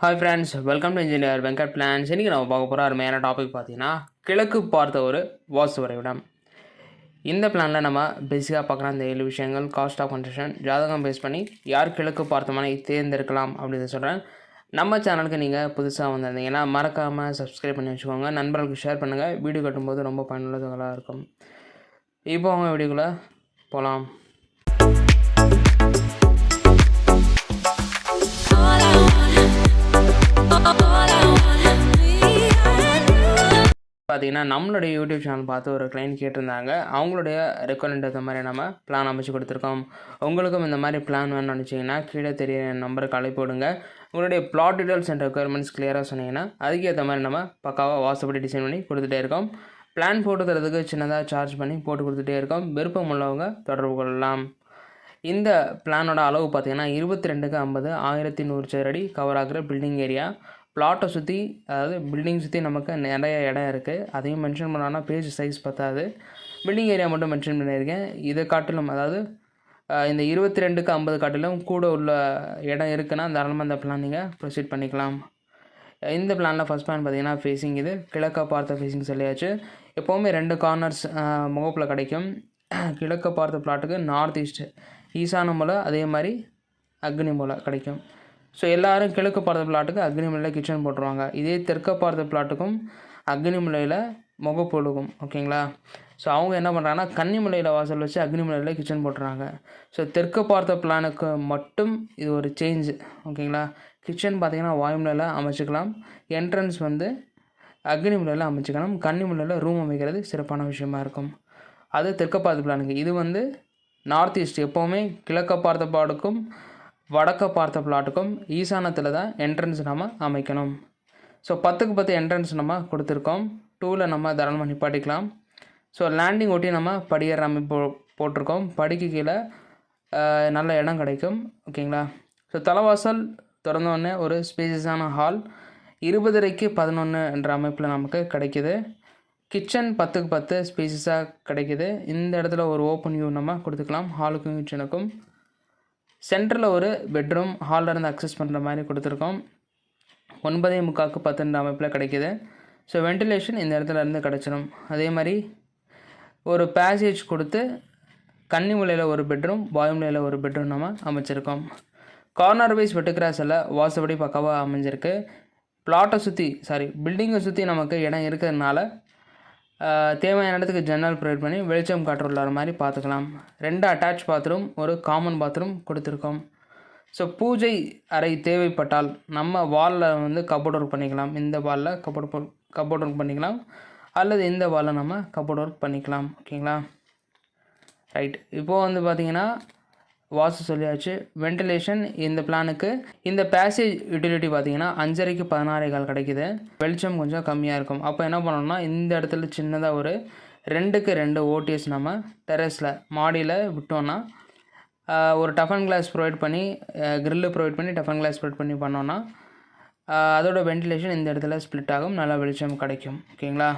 Hi friends welcome to engineer Venkat plans இன்றைக்கி நம்ம பார்க்க போகிற அருமையான டாபிக் பார்த்தீங்கன்னா கிழக்கு பார்த்த ஒரு வாஸ்து வரைவிடம் இந்த பிளானில் நம்ம பேசிக்காக பார்க்குற அந்த ஏழு விஷயங்கள் காஸ்ட் ஆஃப் கன்ஸ்ட்ரக்ஷன் ஜாதகம் பேஸ் பண்ணி யார் கிழக்கு பார்த்த தேர்ந்தெடுக்கலாம் அப்படின்னு சொல்கிறேன் நம்ம சேனலுக்கு நீங்கள் புதுசாக வந்திருந்தீங்கன்னா மறக்காமல் சப்ஸ்கிரைப் பண்ணி வச்சுக்கோங்க. நண்பர்களுக்கு ஷேர் பண்ணுங்கள் வீடியோ கட்டும்போது ரொம்ப பயனுள்ளதாக இருக்கும். இப்போ அவங்க வீடியோக்குள்ளே போகலாம் பார்த்தீங்கன்னா நம்மளுடைய யூடியூப் சேனல் பார்த்து ஒரு கிளைண்ட் கேட்டிருந்தாங்க. அவங்களுடைய ரெக்குவயர்மெண்ட் ஏற்ற மாதிரி நம்ம பிளான் அமைச்சு கொடுத்துருக்கோம். உங்களுக்கும் இந்த மாதிரி பிளான் வேணும்னு நினச்சிங்கன்னா கீழே தெரிய நம்பருக்கு அழைப்பு விடுங்க உங்களுடைய பிளாட் டீட்டெயில்ஸ் அண்ட் ரெக்குயர்மெண்ட்ஸ் கிளியராக சொன்னீங்கன்னா அதுக்கேற்ற மாதிரி நம்ம பக்காவாக வாசப்படி டிசைன் பண்ணி கொடுத்துட்டே இருக்கோம். பிளான் போட்டு தரதுக்கு சின்னதாக சார்ஜ் பண்ணி போட்டு கொடுத்துட்டே இருக்கோம். விருப்பம் உள்ளவங்க தொடர்பு கொள்ளலாம். இந்த பிளானோட அளவு பார்த்தீங்கன்னா இருபத்தி ரெண்டுக்கு ஐம்பது ஆயிரத்தி நூறு சதுரடி கவர் ஆகிற பில்டிங் ஏரியா பிளாட்டை சுற்றி அதாவது பில்டிங் சுற்றி நமக்கு நிறைய இடம் இருக்குது அதையும் மென்ஷன் பண்ணோன்னா பேஜ் சைஸ் பத்தாது. பில்டிங் ஏரியா மட்டும் மென்ஷன் பண்ணியிருக்கேன். இதை காட்டிலும் அதாவது இந்த இருபத்தி ரெண்டுக்கு ஐம்பது காட்டிலும் கூட உள்ள இடம் இருக்குன்னா தாராளமாக அந்த பிளான் நீங்கள் ப்ரொசீட் பண்ணிக்கலாம். இந்த பிளானில் ஃபஸ்ட் பிளான் பார்த்தீங்கன்னா ஃபேஸிங் இது. கிழக்க பார்த்த ஃபேஸிங் சொல்லியாச்சு. எப்போவுமே ரெண்டு கார்னர்ஸ் முகப்பில் கிடைக்கும். கிழக்க பார்த்த பிளாட்டுக்கு நார்த் ஈஸ்ட் ஈசான மூலை அதே மாதிரி அக்னி மூலை கிடைக்கும். ஸோ எல்லாரும் கிழக்கு பார்த்த பிளாட்டுக்கு அக்னிமலையில் கிச்சன் போட்டுருவாங்க. இதே தெற்க பார்த்த பிளாட்டுக்கும் அக்னிமலையில் முகப்பொழுகும் ஓகேங்களா? ஸோ அவங்க என்ன பண்ணுறாங்கன்னா கன்னிமலையில் வாசல் வச்சு அக்னிமலையில் கிச்சன் போட்டுறாங்க. ஸோ தெற்கு பார்த்த பிளானுக்கு மட்டும் இது ஒரு சேஞ்சு ஓகேங்களா? கிச்சன் பார்த்தீங்கன்னா வாயுமலையில் அமைச்சிக்கலாம். என்ட்ரன்ஸ் வந்து அக்னிமலையில் அமைச்சிக்கலாம். கன்னிமலையில் ரூம் அமைக்கிறது சிறப்பான விஷயமா இருக்கும். அது தெற்க பார்த்த பிளானுக்கு. இது வந்து நார்த் ஈஸ்ட் எப்போவுமே கிழக்க பார்த்த பிளாட்டுக்கும் வடக்க பார்த்த பிளாட்டுக்கும் ஈசானத்தில் தான் என்ட்ரன்ஸ் நம்ம அமைக்கணும். ஸோ பத்துக்கு பத்து என்ட்ரன்ஸ் நம்ம கொடுத்துருக்கோம். டூவில் நம்ம தாராளமாக நிப்பாட்டிக்கலாம். ஸோ லேண்டிங் ஒட்டி நம்ம படியேற அமைப்பு போட்டிருக்கோம். படிக்கு கீழே நல்ல இடம் கிடைக்கும். ஓகேங்களா? ஸோ தலைவாசல் திறந்தோடனே ஒரு ஸ்பேசியஸான ஹால் இருபதரைக்கு பதினொன்று என்ற அமைப்பில் நமக்கு கிடைக்கிது. கிச்சன் பத்துக்கு பத்து ஸ்பேசியஸாக கிடைக்கிது. இந்த இடத்துல ஒரு ஓப்பன் வியூ நம்ம கொடுத்துக்கலாம். ஹாலுக்கும் கிச்சனுக்கும் சென்டரில் ஒரு பெட்ரூம் ஹாலில் இருந்து அக்சஸ் பண்ணுற மாதிரி கொடுத்துருக்கோம். ஒன்பதே முக்காக்கு பத்துன்ற அமைப்பில் கிடைக்கிது. ஸோ வென்டிலேஷன் இந்த இடத்துல இருந்து கிடச்சிடும் அதே மாதிரி ஒரு பேசேஜ் கொடுத்து கன்னி மூலையில் ஒரு பெட்ரூம் பாயுமுலையில் ஒரு பெட்ரூம் நம்ம அமைச்சிருக்கோம். கார்னர் வைஸ் வெட்டுக்கிராஸ் எல்லாம் வாசப்படி பக்காவாக அமைஞ்சிருக்கு. பிளாட்டை சுற்றி சாரி பில்டிங்கை சுற்றி நமக்கு இடம் இருக்கிறதுனால தேவையான இடத்துக்கு ஜன்னல் ப்ரொவைட் பண்ணி வெளிச்சம் காற்று மாதிரி பார்த்துக்கலாம். ரெண்டு அட்டாச் பாத்ரூம் ஒரு காமன் பாத்ரூம் கொடுத்துருக்கோம். ஸோ பூஜை அறை தேவைப்பட்டால் நம்ம வாலில் வந்து கபோர்ட் ஒர்க் பண்ணிக்கலாம். இந்த வாலில் கபோர்ட் கபோர்ட் ஒர்க் பண்ணிக்கலாம். அல்லது இந்த வாலில் நம்ம கபோர்ட் ஒர்க் பண்ணிக்கலாம். ஓகேங்களா ரைட் இப்போது வந்து பார்த்திங்கன்னா வாசு சொல்லியாச்சு. வென்டிலேஷன் இந்த பிளானுக்கு இந்த பேசேஜ் யூட்டிலிட்டி பார்த்தீங்கன்னா அஞ்சரைக்கு பதினாறே கால் கிடைக்குது. வெளிச்சம் கொஞ்சம் கம்மியாக இருக்கும். அப்போ என்ன பண்ணணும்னா இந்த இடத்துல சின்னதாக ஒரு ரெண்டுக்கு ரெண்டு ஓடிஎஸ் நம்ம டெரஸில் மாடியில் விட்டோன்னா ஒரு டஃபன் கிளாஸ் ப்ரொவைட் பண்ணி க்ரில்லு ப்ரொவைட் பண்ணி டஃபன் கிளாஸ் ப்ரொவைட் பண்ணி பண்ணோன்னா அதோட வென்டிலேஷன் இந்த இடத்துல ஸ்ப்ளிட் ஆகும். நல்லா வெளிச்சம் கிடைக்கும். ஓகேங்களா?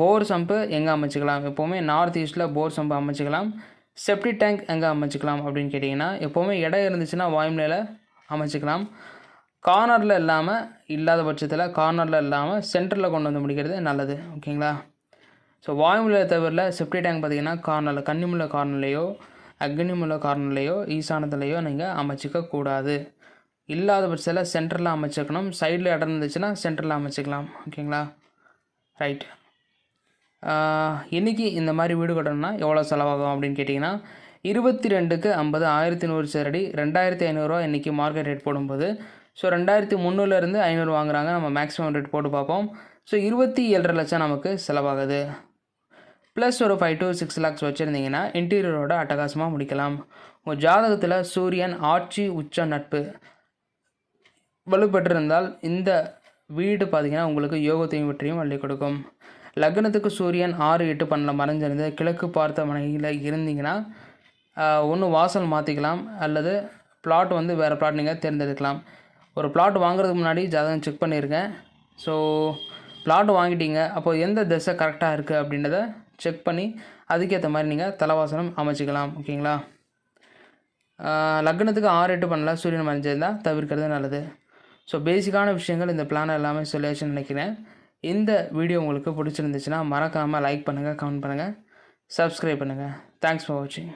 போர் சம்பு எங்கே அமைச்சிக்கலாம்? எப்போவுமே நார்த் ஈஸ்ட்டில் போர் சம்பு அமைச்சிக்கலாம். செப்டி டேங்க் எங்கே அமைச்சிக்கலாம் அப்படின்னு கேட்டிங்கன்னா எப்போவுமே இடம் இருந்துச்சுன்னா வாய்மலையில் அமைச்சிக்கலாம். கார்னரில் இல்லாமல் இல்லாத பட்சத்தில் கார்னரில் இல்லாமல் சென்டரில் கொண்டு வந்து முடிக்கிறது நல்லது. ஓகேங்களா ஸோ வாயுமலையை தவிர செப்டி டேங்க் பார்த்தீங்கன்னா கார்னரில் கன்னிமுள்ள கார்னர்லேயோ அக்னிமுள்ள கார்னர்லேயோ ஈசானத்துலேயோ நீங்கள் அமைச்சிக்க கூடாது. இல்லாத பட்சத்தில் சென்டரில் அமைச்சிக்கணும். சைடில் இடம் இருந்துச்சுன்னா சென்டரில் அமைச்சிக்கலாம். ஓகேங்களா ரைட் இன்றைக்கி இந்த மாதிரி வீடு கட்டணும்னா எவ்வளோ செலவாகும் அப்படின்னு கேட்டிங்கன்னா இருபத்தி ரெண்டுக்கு ஐம்பது ஆயிரத்தி நூறு சரடி ரெண்டாயிரத்தி ஐநூறுரூவா இன்றைக்கி மார்க்கெட் ரேட் போடும்போது. ஸோ ரெண்டாயிரத்தி முந்நூறுலேருந்து ஐநூறு வாங்குறாங்க. நம்ம மேக்ஸிமம் ரேட் போட்டு பார்ப்போம். ஸோ இருபத்தி ஏழரை லட்சம் நமக்கு செலவாகுது. ப்ளஸ் ஒரு ஃபைவ் டு சிக்ஸ் லேக்ஸ் வச்சுருந்தீங்கன்னா இன்டீரியரோட அட்டகாசமாக முடிக்கலாம். உங்கள் ஜாதகத்தில் சூரியன் ஆட்சி உச்ச நட்பு வலுப்பெற்றிருந்தால் இந்த வீடு பார்த்தீங்கன்னா உங்களுக்கு யோகத்தையும் வெற்றியும் அள்ளி கொடுக்கும். லக்னத்துக்கு சூரியன் ஆறு எட்டு பன்னெண்டு மறைஞ்சிருந்து கிழக்கு பார்த்த மனையில் இருந்தீங்கன்னா ஒன்று வாசல் மாற்றிக்கலாம் அல்லது பிளாட் வந்து வேறு பிளாட் நீங்கள் தேர்ந்தெடுக்கலாம். ஒரு பிளாட் வாங்குறதுக்கு முன்னாடி ஜாதகம் செக் பண்ணியிருக்கேன் ஸோ பிளாட் வாங்கிட்டீங்க அப்போ எந்த திசை கரெக்டாக இருக்குது அப்படின்றத செக் பண்ணி அதுக்கேற்ற மாதிரி நீங்கள் தலைவாசனம் அமைச்சிக்கலாம் ஓகேங்களா? லக்னத்துக்கு ஆறு எட்டு பண்ணல சூரியன் மறைஞ்சிருந்தால் தவிர்க்கிறது நல்லது. ஸோ பேசிக்கான விஷயங்கள் இந்த பிளான் எல்லாமே சொல்லியாச்சுன்னு நினைக்கிறேன். இந்த வீடியோ உங்களுக்கு பிடிச்சிருந்துச்சுன்னா மறக்காமல் லைக் பண்ணுங்கள் கமெண்ட் பண்ணுங்கள் சப்ஸ்கிரைப் பண்ணுங்கள் தேங்க்ஸ் ஃபார் வாட்சிங்